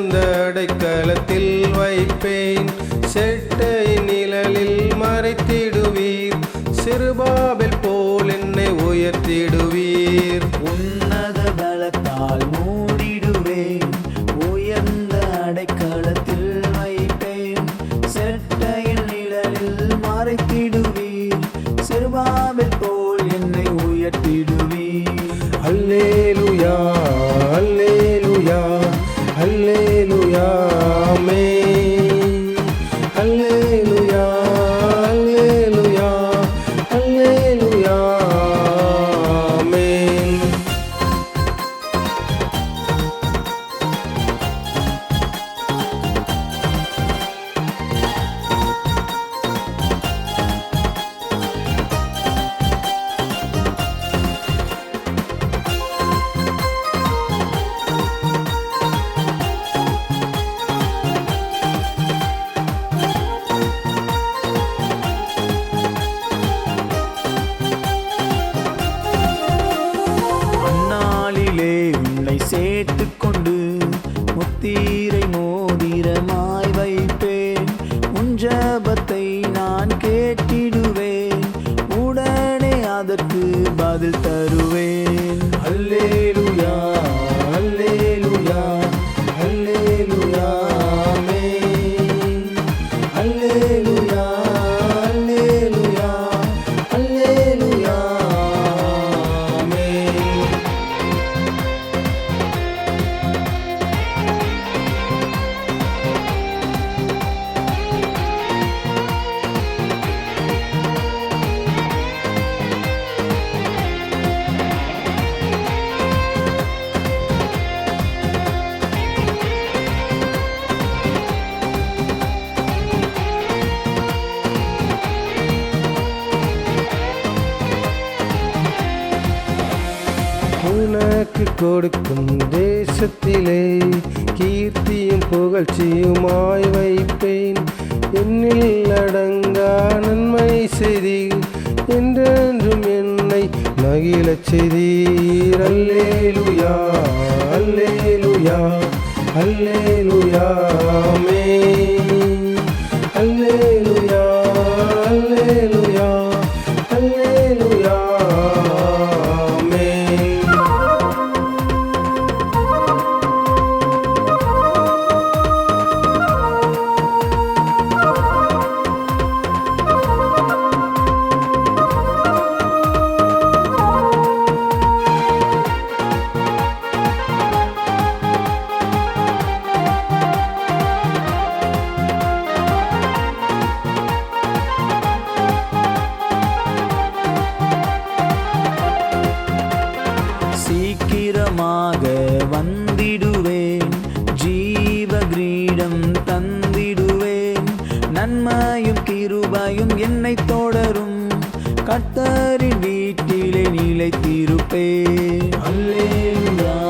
உயர்ந்த அடைக்கலத்தில் வைப்பேன். செட்டை நிழலில் மறைத்திடுவீர். சிறுபாபில் போல் என்னை உயர்த்திடுவீர். உன்னத பலத்தால் மூடிடுவேன். உயர்ந்த அடைக்கலத்தில் வைப்பேன். செட்டை உன்னை சேர்த்து கொண்டு முத்தீரை மோதிரமாய் வைப்பேன். உன் ஜபத்தை நான் கேட்டிடுவேன். உடனே அதற்கு பதில் தருவேன். அல்லேலுயா அல்லேலுயா அல்லேலுயா. உனக்கு கொடுக்கும் தேசத்திலே கீர்த்தியும் புகழ்ச்சியுமாய் வைப்பேன். என்னில் அடங்கா நன்மை செய்தி என்றென்றும் என்னை மகிழச் செய்தீர். அல்லேலுயா அல்லேலுயா அல்லேலுயா நன்மையும் கிருபாயும் என்னை தொடரும். கர்த்தரின் வீட்டிலே நிலை நிலைத்திருப்பேன். அல்லேயா